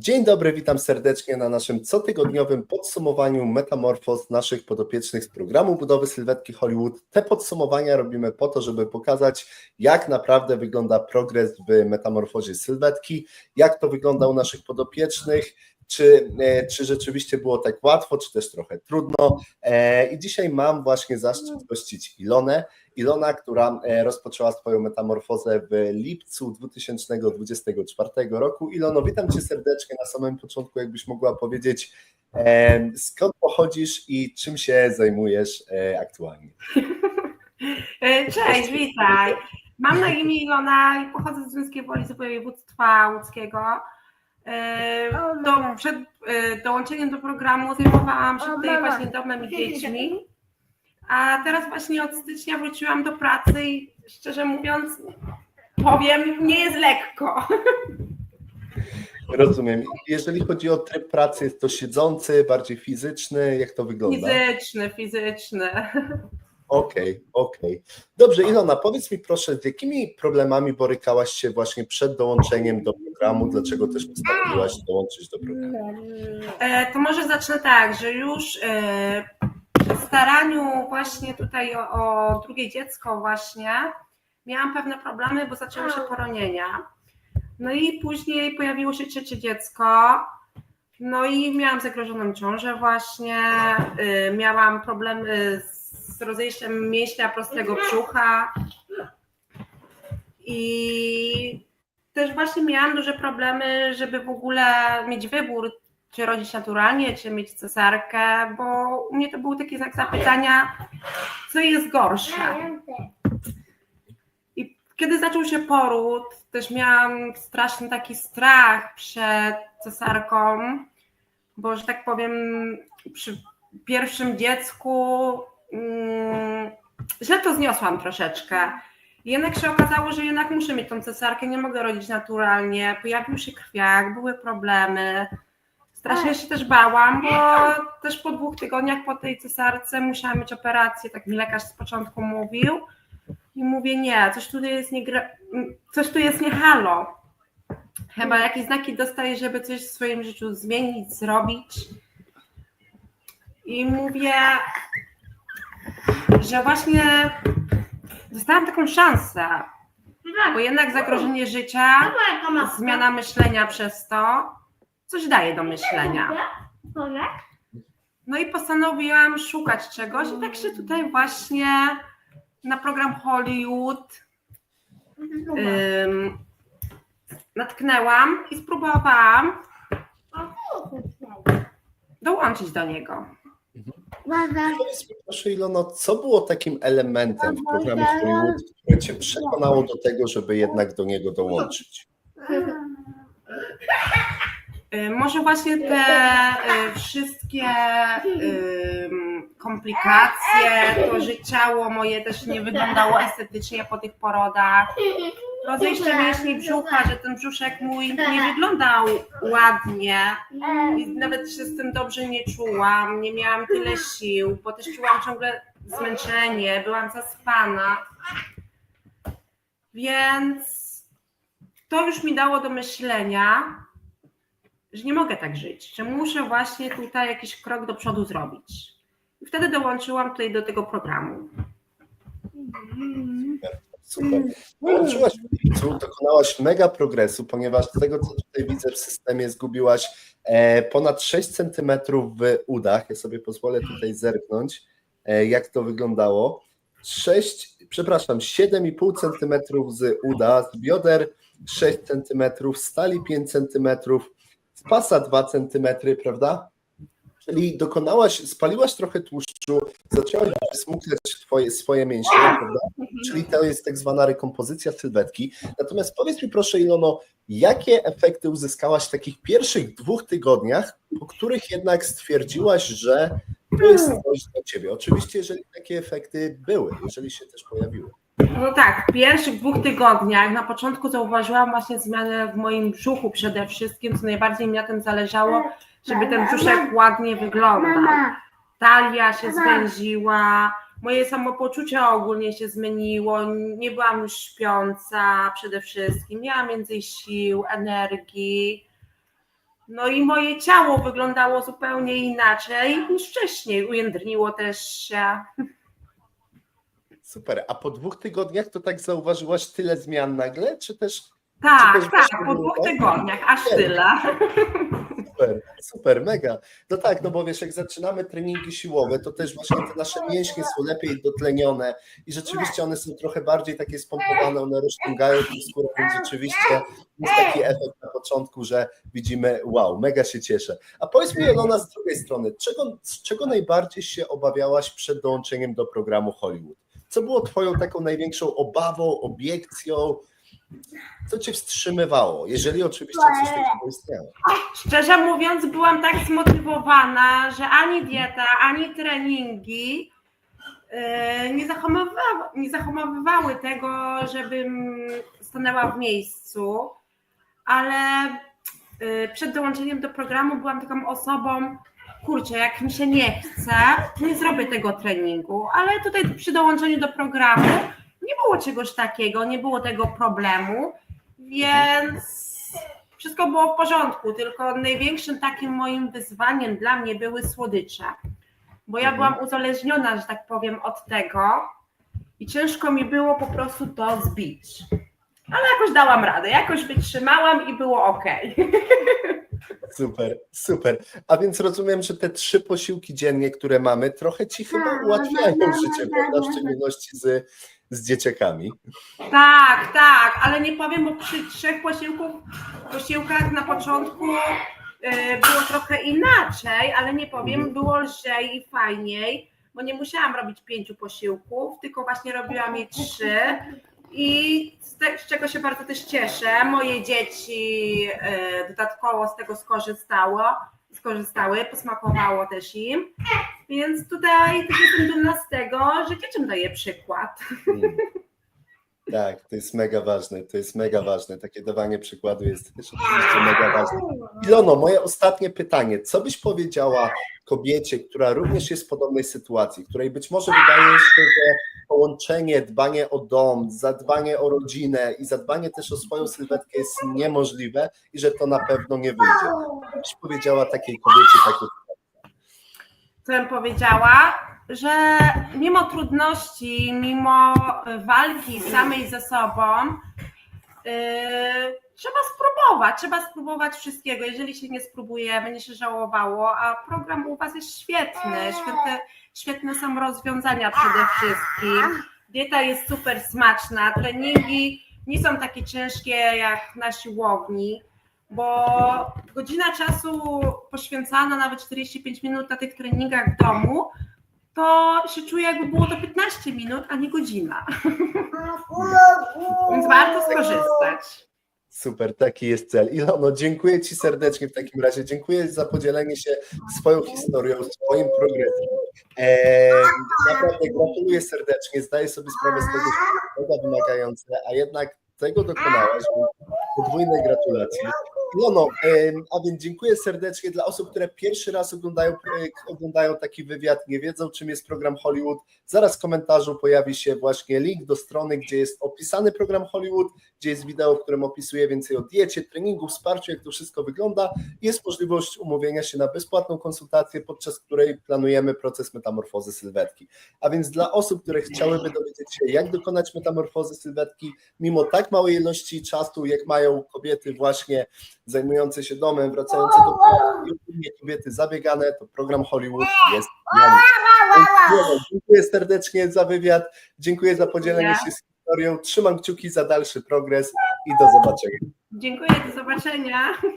Dzień dobry, witam serdecznie na naszym cotygodniowym podsumowaniu metamorfoz naszych podopiecznych z programu budowy sylwetki Hollywood. Te podsumowania robimy po to, żeby pokazać, jak naprawdę wygląda progres w metamorfozie sylwetki, jak to wygląda u naszych podopiecznych, czy, e, czy rzeczywiście było tak łatwo, czy też trochę trudno. E, I dzisiaj mam właśnie zaszczyt gościć Ilonę. Ilona, która e, rozpoczęła swoją metamorfozę w lipcu 2024 roku. Ilono, witam Cię serdecznie na samym początku, jakbyś mogła powiedzieć, e, skąd pochodzisz i czym się zajmujesz e, aktualnie. Cześć, witaj. Mam na imię Ilona i pochodzę z Rzymskiej Woli z województwa łódzkiego. Do, przed dołączeniem do programu zajmowałam się tutaj właśnie domem i dziećmi. A teraz właśnie od stycznia wróciłam do pracy i szczerze mówiąc, powiem, nie jest lekko. Rozumiem. Jeżeli chodzi o tryb pracy, jest to siedzący, bardziej fizyczny, jak to wygląda? Fizyczny, fizyczny. Okej, okay, okej. Okay. Dobrze, Ilona, powiedz mi proszę, z jakimi problemami borykałaś się właśnie przed dołączeniem do programu? Dlaczego też postanowiłaś dołączyć do programu? E, to może zacznę tak, że już e, staraniu właśnie tutaj o, o drugie dziecko właśnie miałam pewne problemy, bo zaczęły się poronienia. No i później pojawiło się trzecie dziecko. No i miałam zagrożoną ciążę właśnie, y, miałam problemy z rozejściem mięśnia prostego brzucha i też właśnie miałam duże problemy, żeby w ogóle mieć wybór, czy rodzić naturalnie, czy mieć cesarkę, bo u mnie to był taki znak zapytania, co jest gorsze. I kiedy zaczął się poród, też miałam straszny taki strach przed cesarką, bo że tak powiem, przy pierwszym dziecku mm, źle to zniosłam troszeczkę. Jednak się okazało, że jednak muszę mieć tą cesarkę, nie mogę rodzić naturalnie. Pojawił się krwiak, były problemy. Strasznie się też bałam, bo też po dwóch tygodniach po tej cesarce musiałam mieć operację, tak mi lekarz z początku mówił. I mówię, nie, coś tu jest nie, coś tu jest nie halo. Chyba jakieś znaki dostaję, żeby coś w swoim życiu zmienić, zrobić. I mówię, że właśnie dostałam taką szansę, bo jednak zagrożenie życia, zmiana myślenia przez to, coś daje do myślenia. No i postanowiłam szukać czegoś i tak się tutaj właśnie na program Hollywood ym, natknęłam i spróbowałam dołączyć do niego. Proszę Ilono, co było takim elementem w programie Hollywood, które Cię przekonało do tego, żeby jednak do niego dołączyć? Może właśnie te wszystkie komplikacje, to, że ciało moje też nie wyglądało estetycznie po tych porodach, rozejście mięśni brzucha, że ten brzuszek mój nie wyglądał ładnie. I nawet się z tym dobrze nie czułam, nie miałam tyle sił, bo też czułam ciągle zmęczenie, byłam zaspana, więc to już mi dało do myślenia, że nie mogę tak żyć, że muszę właśnie tutaj jakiś krok do przodu zrobić. I wtedy dołączyłam tutaj do tego programu. Super, super. Dołączyłaś w lipcu, dokonałaś mega progresu, ponieważ z tego, co tutaj widzę w systemie, zgubiłaś e, ponad 6 cm w udach. Ja sobie pozwolę tutaj zerknąć, e, jak to wyglądało. 6, przepraszam, 7,5 cm z uda, z bioder 6 cm, stali 5 cm, z pasa 2 cm, prawda? Czyli dokonałaś, spaliłaś trochę tłuszczu, zaczęłaś smukleć twoje, swoje mięśnie, prawda? Czyli to jest tak zwana rekompozycja sylwetki. Natomiast powiedz mi proszę Ilono, jakie efekty uzyskałaś w takich pierwszych dwóch tygodniach, po których jednak stwierdziłaś, że to jest coś dla ciebie? Oczywiście, jeżeli takie efekty były, jeżeli się też pojawiły. No tak, w pierwszych dwóch tygodniach na początku zauważyłam właśnie zmianę w moim brzuchu przede wszystkim, co najbardziej mi na tym zależało, żeby ten brzuszek ładnie wyglądał. Talia się zwęziła, moje samopoczucie ogólnie się zmieniło, nie byłam już śpiąca przede wszystkim, miałam więcej sił, energii. No i moje ciało wyglądało zupełnie inaczej niż wcześniej. Ujędrniło też się. Super. A po dwóch tygodniach to tak zauważyłaś tyle zmian nagle, czy też Tak, Czy też tak, po dwóch tak? tygodniach, aż Nie. tyle. Super, super, mega. No tak, no bo wiesz, jak zaczynamy treningi siłowe, to też właśnie te nasze mięśnie są lepiej dotlenione i rzeczywiście one są trochę bardziej takie spompowane, one rozciągają tą skórę, więc rzeczywiście jest taki efekt na początku, że widzimy, wow, mega się cieszę. A powiedz mi, Elona, z drugiej strony, czego, z czego najbardziej się obawiałaś przed dołączeniem do programu Hollywood? Co było twoją taką największą obawą, obiekcją? Co cię wstrzymywało, jeżeli oczywiście coś takiego istniało? Szczerze mówiąc, byłam tak zmotywowana, że ani dieta, ani treningi yy, nie, zahamowały, nie zahamowywały tego, żebym stanęła w miejscu, ale yy, przed dołączeniem do programu byłam taką osobą, kurczę, jak mi się nie chce, nie zrobię tego treningu, ale tutaj przy dołączeniu do programu nie było czegoś takiego, nie było tego problemu, więc wszystko było w porządku, tylko największym takim moim wyzwaniem dla mnie były słodycze, bo ja Mhm. byłam uzależniona, że tak powiem, od tego i ciężko mi było po prostu to zbić. Ale jakoś dałam radę, jakoś wytrzymałam i było ok. Super, super. A więc rozumiem, że te trzy posiłki dziennie, które mamy, trochę ci chyba ułatwiają życie, prawda? W szczególności z, z dzieciakami. Tak, tak, ale nie powiem, bo przy trzech posiłków, posiłkach na początku y, było trochę inaczej, ale nie powiem, było lżej i fajniej, bo nie musiałam robić pięciu posiłków, tylko właśnie robiłam je trzy. I z, te, z czego się bardzo też cieszę, moje dzieci y, dodatkowo z tego skorzystało, skorzystały, posmakowało też im. Więc tutaj też jestem dumna z tego, że dzieciom daję przykład. Mm. Tak, to jest mega ważne, to jest mega ważne. Takie dawanie przykładu jest też oczywiście mega ważne. Ilono, moje ostatnie pytanie. Co byś powiedziała kobiecie, która również jest w podobnej sytuacji, której być może wydaje się, że połączenie, dbanie o dom, zadbanie o rodzinę i zadbanie też o swoją sylwetkę jest niemożliwe i że to na pewno nie wyjdzie. Co byś powiedziała takiej kobiecie, takiej co bym powiedziała, że mimo trudności, mimo walki samej ze sobą, yy, trzeba spróbować, trzeba spróbować wszystkiego. Jeżeli się nie spróbuje, będzie się żałowało, a program u Was jest świetny, świetne, świetne są rozwiązania przede wszystkim. Dieta jest super smaczna, treningi nie są takie ciężkie jak na siłowni bo godzina czasu poświęcana, nawet 45 minut na tych treningach w domu, to się czuję jakby było to 15 minut, a nie godzina. Więc warto skorzystać. Super, taki jest cel. Ilono, dziękuję Ci serdecznie w takim razie. Dziękuję za podzielenie się swoją historią, swoim progresem. Eee, naprawdę gratuluję serdecznie. Zdaję sobie sprawę z tego, że to wymagające, a jednak tego dokonałaś. Podwójne gratulacje. Em, a więc dziękuję serdecznie dla osób, które pierwszy raz oglądają, oglądają taki wywiad, nie wiedzą czym jest program Hollywood. Zaraz w komentarzu pojawi się właśnie link do strony, gdzie jest opisany program Hollywood, gdzie jest wideo, w którym opisuję więcej o diecie, treningu, wsparciu, jak to wszystko wygląda. Jest możliwość umówienia się na bezpłatną konsultację, podczas której planujemy proces metamorfozy sylwetki. A więc dla osób, które chciałyby dowiedzieć się, jak dokonać metamorfozy sylwetki, mimo tak małej ilości czasu, jak mają kobiety właśnie zajmujące się domem, wracające do pracy, i ogólnie kobiety zabiegane, to program Hollywood jest Dziękuję serdecznie za wywiad, dziękuję za podzielenie się z historią, trzymam kciuki za dalszy progres i do zobaczenia. Dziękuję, do zobaczenia.